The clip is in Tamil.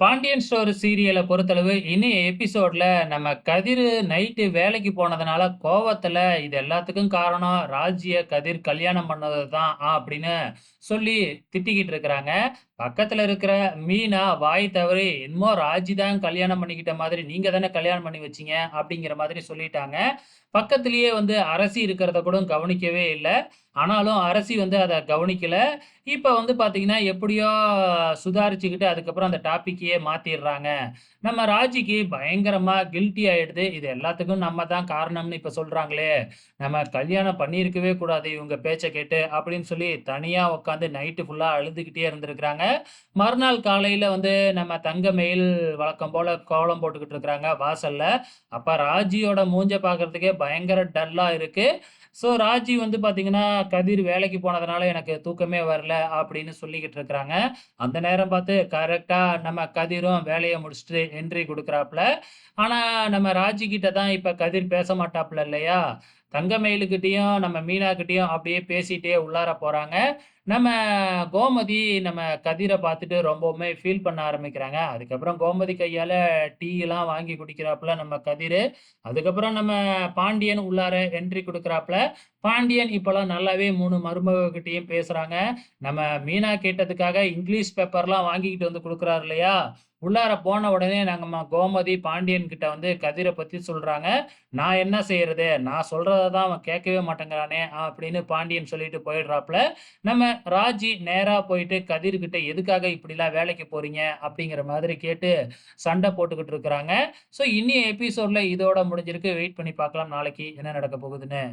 பாண்டியன் ஸ்டோர் சீரியலை பொறுத்தளவு, இனி எபிசோட்ல நம்ம கதிர் நைட்டு வேலைக்கு போனதுனால கோவத்துல, "இது எல்லாத்துக்கும் காரணம் ராஜிய கதிர் கல்யாணம் பண்ணது தான்" அப்படின்னு சொல்லி திட்டிக்கிட்டு இருக்கிறாங்க. பக்கத்துல இருக்கிற மீனா வாய் தவறி, "என்னமோ ராஜி தான் கல்யாணம் பண்ணிக்கிட்ட மாதிரி, நீங்க தானே கல்யாணம் பண்ணி வச்சீங்க" அப்படிங்கிற மாதிரி சொல்லிட்டாங்க. பக்கத்திலேயே வந்து அரசி இருக்கிறத கூட கவனிக்கவே இல்லை ஆனாலும் அரசி வந்து அதை கவனிக்கலை. இப்போ வந்து பார்த்தீங்கன்னா, எப்படியோ சுதாரிச்சுக்கிட்டு அதுக்கப்புறம் அந்த டாப்பிக்கையே மாற்றிடுறாங்க நம்ம ராஜிக்கு பயங்கரமாக கில்ட்டி ஆகிடுது இது எல்லாத்துக்கும் நம்ம தான் காரணம்னு இப்போ சொல்கிறாங்களே நம்ம கல்யாணம் பண்ணியிருக்கவே கூடாது இவங்க பேச்சை கேட்டு, அப்படின்னு சொல்லி தனியாக உட்காந்து நைட்டு ஃபுல்லாக அழுதுகிட்டே இருந்திருக்கிறாங்க. மறுநாள் காலையில் வந்து நம்ம தங்க மெயில் வழக்கம் போல் கோலம் போட்டுக்கிட்டு இருக்கிறாங்க வாசலில். அப்போ ராஜியோட மூஞ்ச பார்க்கறதுக்கே பயங்கர டல்லாக இருக்குது ஸோ ராஜி வந்து பார்த்தீங்கன்னா, "கதிர் வேலைக்கு போனதுனால எனக்கு தூக்கமே வரல" அப்படின்னு சொல்லிக்கிட்டு இருக்கிறாங்க. அந்த நேரம் பார்த்து கரெக்டாக நம்ம கதிரும் வேலையை முடிச்சுட்டு என்ட்ரி கொடுக்குறாப்புல ஆனா, நம்ம ராஜி தான் இப்ப கதிர் பேச மாட்டாப்புல இல்லையா? தங்கமயிலுக்கிட்டேயும் நம்ம மீனாக்கிட்டேயும் அப்படியே பேசிட்டே உள்ளார போகிறாங்க நம்ம கோமதி நம்ம கதிரை பார்த்துட்டு ரொம்பவுமே ஃபீல் பண்ண ஆரம்பிக்கிறாங்க. அதுக்கப்புறம் கோமதி கையால் டீலாம் வாங்கி குடிக்கிறாப்புல நம்ம கதிர் அதுக்கப்புறம் நம்ம பாண்டியன் உள்ளார என்ட்ரி கொடுக்குறாப்புல பாண்டியன் இப்போலாம் நல்லாவே 3 மருமககிட்டயும் பேசுகிறாங்க நம்ம மீனா கேட்டதுக்காக இங்கிலீஷ் பேப்பர்லாம் வாங்கிக்கிட்டு வந்து கொடுக்குறாரு இல்லையா? உள்ளார போன உடனே நம்ம கோமதி பாண்டியன் கிட்ட வந்து கதிரை பற்றி சொல்கிறாங்க "நான் என்ன செய்கிறது நான் சொல்கிறத தான் அவன் கேட்கவே மாட்டேங்கிறானே" அப்படின்னு பாண்டியன் சொல்லிட்டு போயிடுறாப்புல. நம்ம ராஜி நேராக போயிட்டு கதிர்கிட்ட, "எதுக்காக இப்படிலாம் வேலைக்கு போகிறீங்க அப்படிங்கிற மாதிரி கேட்டு சண்டை போட்டுக்கிட்டு இருக்கிறாங்க. ஸோ இன்னிய எபிசோட்ல இதோட முடிஞ்சிருக்கு. வெயிட் பண்ணி பார்க்கலாம் நாளைக்கு என்ன நடக்க போகுதுன்னு.